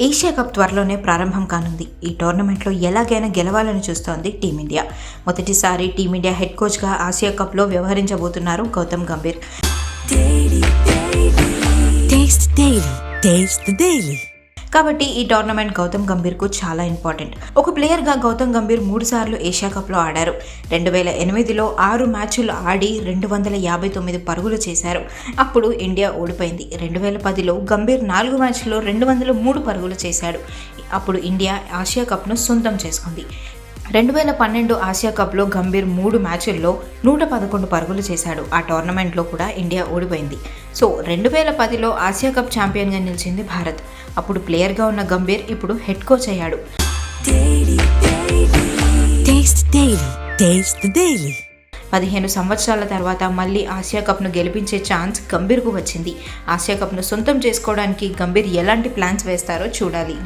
Asia cup త్వరలోనే ప్రారంభం కానుంది. ఈ టోర్నమెంట్లో ఎలాగైనా గెలవాలని చూస్తోంది టీమిండియా. మొదటిసారి టీమిండియా హెడ్ కోచ్గా ఆసియా కప్లో వ్యవహరించబోతున్నారు గౌతమ్ గంభీర్. కాబట్టి ఈ టోర్నమెంట్ గౌతమ్ గంభీర్కు చాలా ఇంపార్టెంట్. ఒక ప్లేయర్గా గౌతమ్ గంభీర్ మూడు సార్లు ఏషియా కప్లో ఆడారు. రెండు వేల ఎనిమిదిలో ఆరు మ్యాచ్లు ఆడి రెండు వందల యాభై తొమ్మిది పరుగులు చేశారు. అప్పుడు ఇండియా ఓడిపోయింది. రెండు వేల పదిలో గంభీర్ నాలుగు మ్యాచ్లో రెండు వందల మూడు పరుగులు చేశాడు. అప్పుడు ఇండియా ఆసియా కప్ను సొంతం చేసుకుంది. రెండు వేల పన్నెండు ఆసియా కప్లో గంభీర్ మూడు మ్యాచ్ల్లో నూట పదకొండు పరుగులు చేశాడు. ఆ టోర్నమెంట్లో కూడా ఇండియా ఓడిపోయింది. సో రెండు వేల పదిలో ఆసియా కప్ ఛాంపియన్గా నిలిచింది భారత్. అప్పుడు ప్లేయర్గా ఉన్న గంభీర్ ఇప్పుడు హెడ్ కోచ్ అయ్యాడు. పదిహేను సంవత్సరాల తర్వాత మళ్ళీ ఆసియా కప్ను గెలిపించే ఛాన్స్ గంభీర్కు వచ్చింది. ఆసియా కప్ను సొంతం చేసుకోవడానికి గంభీర్ ఎలాంటి ప్లాన్స్ వేస్తారో చూడాలి.